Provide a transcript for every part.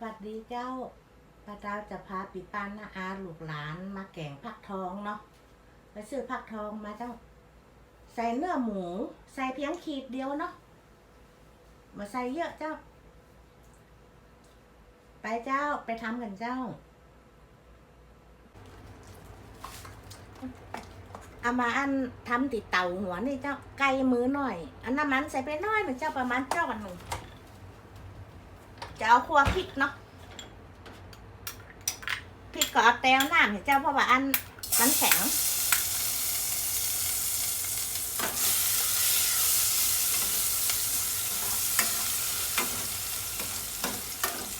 สวัสดีเจ้าป้าดาวจะพาปีป้านนาอาลูกหลานมาแกงผักทองเนาะไปซื้อผักทองมาเจ้าใส่เนื้อหมู ใส่เพียงขีดเดียวเนาะมาใส่เยอะเจ้า ไปเจ้าไปทำกันเจ้าเอามาอันทำติดเต่าหัวนี่เจ้าไกลมือหน่อย อันน้ำมันใส่ไปน้อยหนึ่งเจ้าประมาณเจ้อนหนึ่ง จะเอาครัวพริกเนาะพริกก็เอาแต้วน้ำเห็นเจ้าเพราะว่าอันมันแข็ง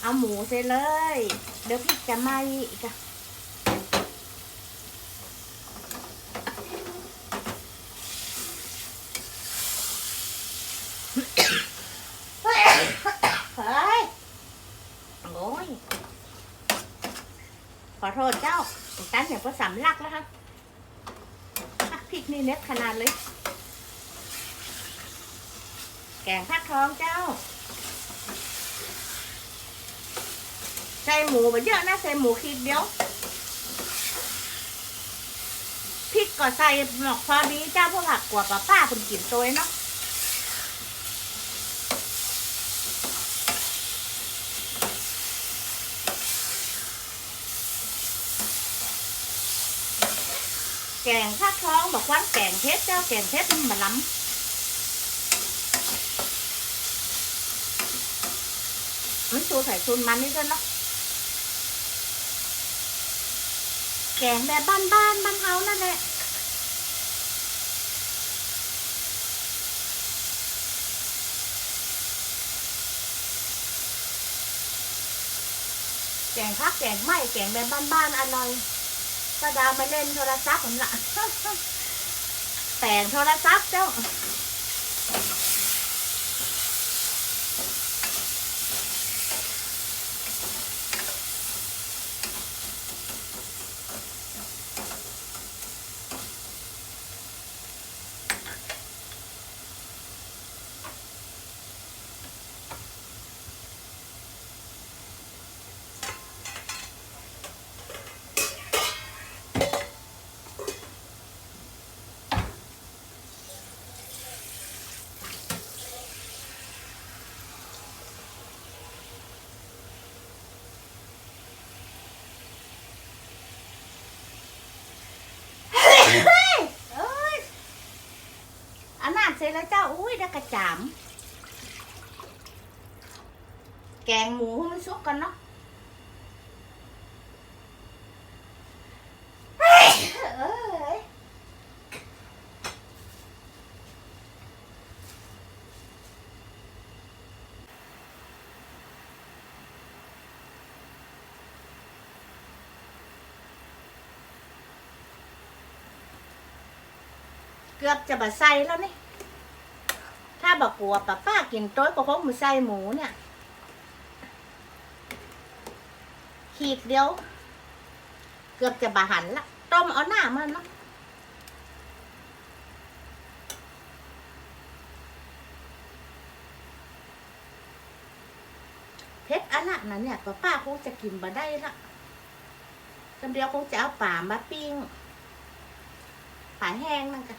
เอาหมูเสร็จเลย เดี๋ยวพริกจะไหม้อีกอะ เฮ้ยเฮ้ยโอ้ย ขอโทษเจ้าตั้งอย่างก็สำลักแล้วครับอะพริกนี่ เน็ตขนาดเลย แกงผักทองเจ้า ใส่หมูไปเยอะนะใส่หมูขีดเดียวพริกก็ใส่หมอกพอดีเจ้าพวกผักกว่าป้าป้าคุณกินตัวเนาะ แกงผักท้องบอกว่าแกงเพชรเจ้าแกงเพชรมันมาล้ำมันชูใส่ชุนมันนี่ด้วยเนาะแกงแบบบ้านๆบ้านเฮานั่นแหละแกงผักแกงไหมแกงแบบบ้านๆอร่อย ป้าดาวมาเล่นโทรศัพท์ผมละแต่งโทรศัพท์เจ้า เอ้ยอันนั้นเส ร็จแล้วเจ้า อุ้ยได้กระจามแกงหมูให้มันสุกกันเนาะเฮ้ยเอ้ยเกือบจะบะใส่แล้วนี่ ถ้าบอกกลัวป้าป้ากินโต้อยก็คงมาใส่หมูเนี่ย ขีดเดียว เกือบจะบาหันละ ต้มเอาหน้ามันเนาะเพชรอันนั้นเนี่ยป้าป้าคงจะกินมาได้ละจำเดียวคงจะเอาป่ามาปิ้งป่าแห้งนั่นกัน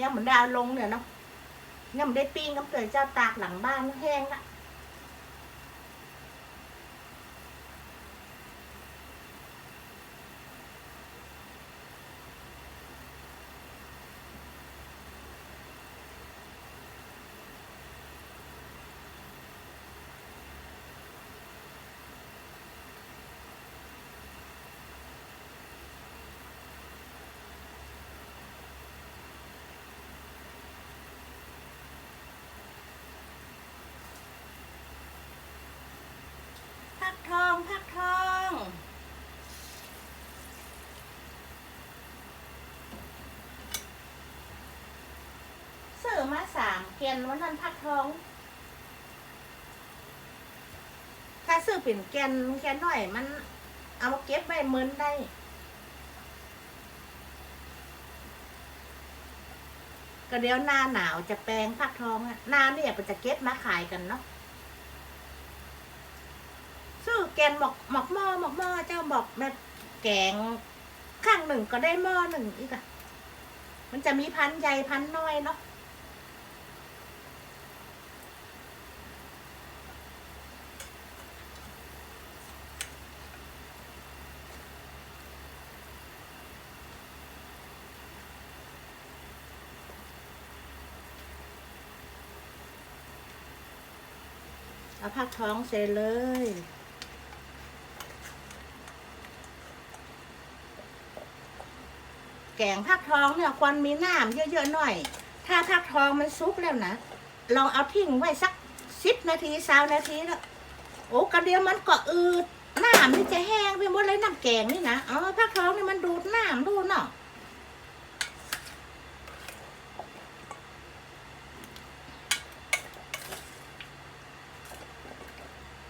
ยังเหมือนดาวลงเนี่ยเนาะยังไม่ได้ปิ้งก็เกิดเจ้าตากหลังบ้านแห้งละ พักทองพักทองซื้อมาสาม เกียนวันนั้นพักทอง ถ้าซื้อเป็นแกนแกนหน่อย มัน เอามาเก็บไว้เหมือนได้ก็เดี๋ยวหน้าหนาวจะแปลงพักทองอะหน้าเนี่ยมันจะเก็บมาขายกันเนาะซื้อแกนหมอกหมอกหม้อหมอกหม้อเจ้าบอกแบบแกงข้างหนึ่งก็ได้หม้อหนึ่งอีกอะมันจะมีพันใหญ่พันน้อยเนาะ เอาผักท้องเสร็จเลยแกงผักทองเนี่ยควรมีน้ำเยอะๆหน่อย ถ้าผักทองมันซุกแล้วนะ ลองเอาทิ้งไว้สักสิบนาทีสานาทีแล้ว โอ้กระเดียวมันก็อืดน้ำนี่จะแห้งไปหมดเลยน้ำแกงนี่นะ อ๋อผักทองนี่มันดูดน้ำดูเนาะ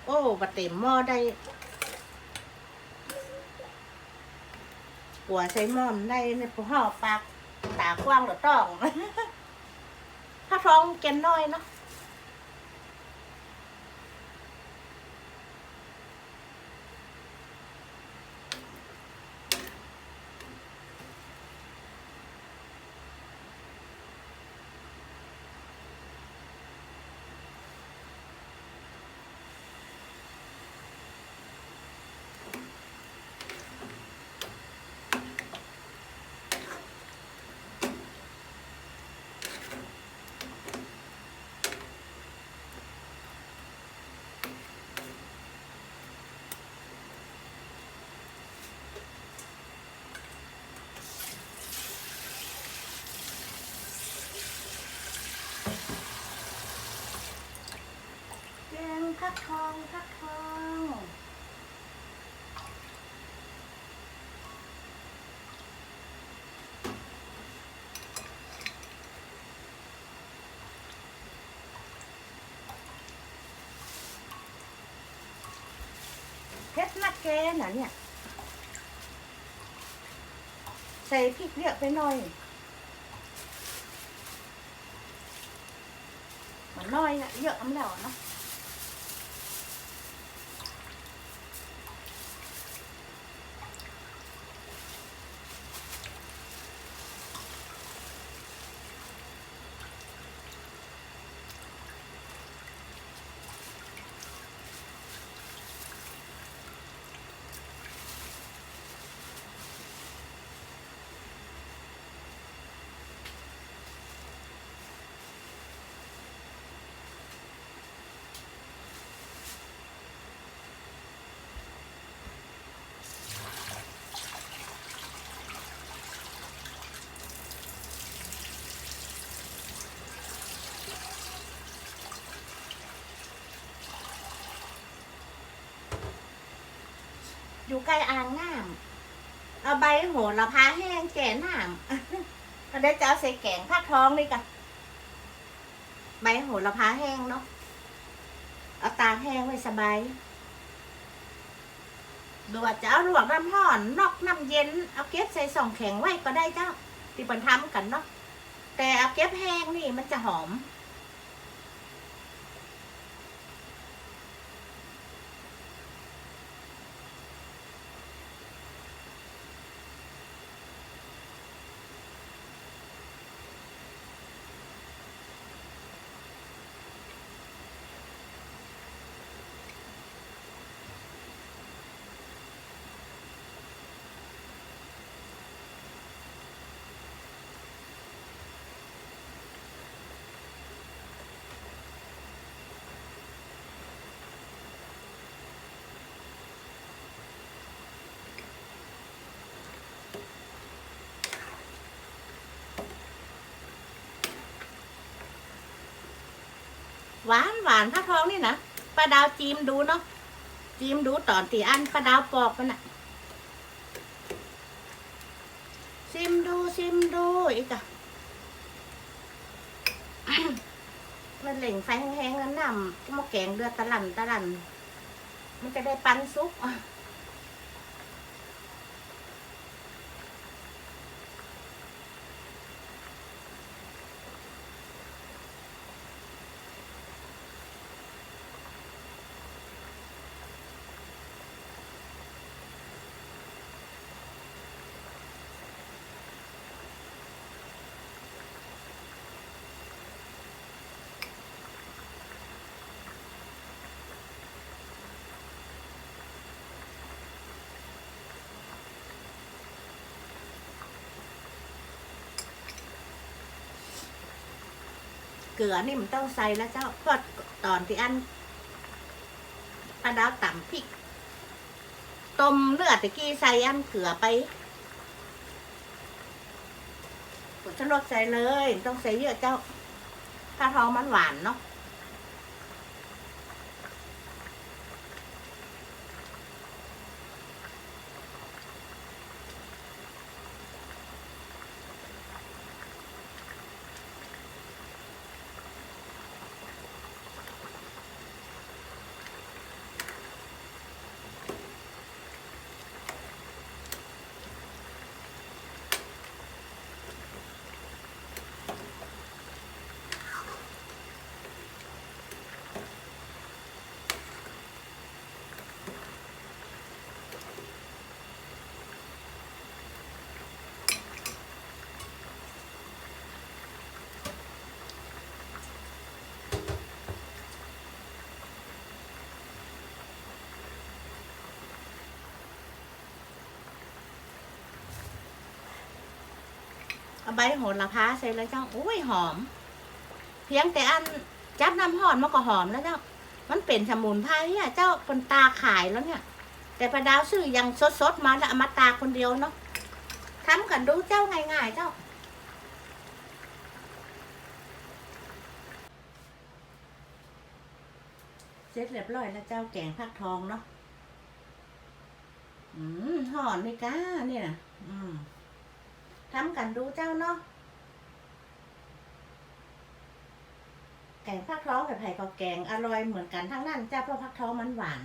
โอ้บะเต็มหม้อได้หัวใช้หม้อมได้ในผู้ห่อปากตากว้างหรือต้องถ้าท้องแกนน้อยเนาะ แกงพักทองพักทอง เพชรนักแกน่ะเนี่ย ใส่พริกเยอะไปหน่อย มันน้อยนะเยอะอำแล้วเนาะ อยู่ใกล้อ่างน้ำเอาใบโหระพาแห้งแก่น้ำก็ได้จะเอาใส่แกงผักท้องนี่กันใบโหระพาแห้งเนาะเอาตาแห้งไว้สบายดูว่าจะเอาลวกน้ำร้อน นอกน้ำเย็น เอาเก็บใส่ส่องแข็งไว้ก็ได้เจ้าที่เปินทำกันเนาะแต่เอาเก็บแห้งนี่มันจะหอม หวานหวานผ้าทองนี่นะป้าดาวจีมดูเนาะจีมดูตอนตีอันป้าดาวปอกมันอะซิมดูซิมดูอีกอะมันเหล่งไฟแห้งๆนั้นนำหม้อแกงเดือดตะลันตะลัน มันจะได้ปันซุป เกลือนี่มันต้องใส่แล้วเจ้าพราะตอนที่อันปลาดาวต่ำพริกต้มเลือดตะกี้ใส่อันเกลือไปผงชูรสใส่เลย ต้องใส่เยอะเจ้าถ้าท้องมันหวานเนาะ ใบโหระพาใส่เลยเจ้าอุ้ยหอม เพียงแต่อันจับน้ำหอมมันก็หอมแล้วเจ้า มันเป็นสมุนไพรอะเจ้าคนตาขายแล้วเนี่ย แต่ประดาวซื้อยังสดๆมาแล้วอมาตาคนเดียวเนาะทำกันดูเจ้าง่ายๆเจ้าเสร็จเรียบร้อยแล้วเจ้าแกงผักทองเนาะ อืมหอนนี่ก้าเนี่ยนะอืม ทำกันดูเจ้าเนาะแกงผักท้องกับไผ่กับแกงอร่อยเหมือนกันทั้งนั้นเจ้าเพราะผักท้องมันหวาน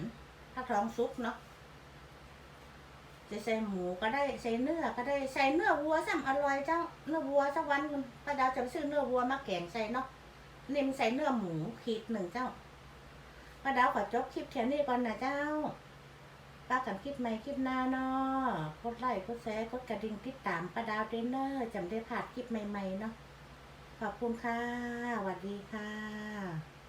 ผักท้องซุปเนาะจะใส่หมูก็ได้ใส่เนื้อก็ได้ใส่เนื้อวัวซ้ำอร่อยเจ้าเนื้อวัวสักวันป้าดาวจะไปซื้อเนื้อวัวมาแกงใส่เนาะนิ่มใส่เนื้อหมูขีดหนึ่งเจ้าป้าดาวขอจบคลิปแค่นี้ก่อนนะเจ้า ป้ากันคลิปใหม่คลิปหน้าเนาะกดไลค์กดแชร์กดกระดิ่งติดตามประดาวเดนเนอร์จำได้ผ่านคลิปใหม่ๆเนาะขอบคุณค่ะสวัสดีค่ะ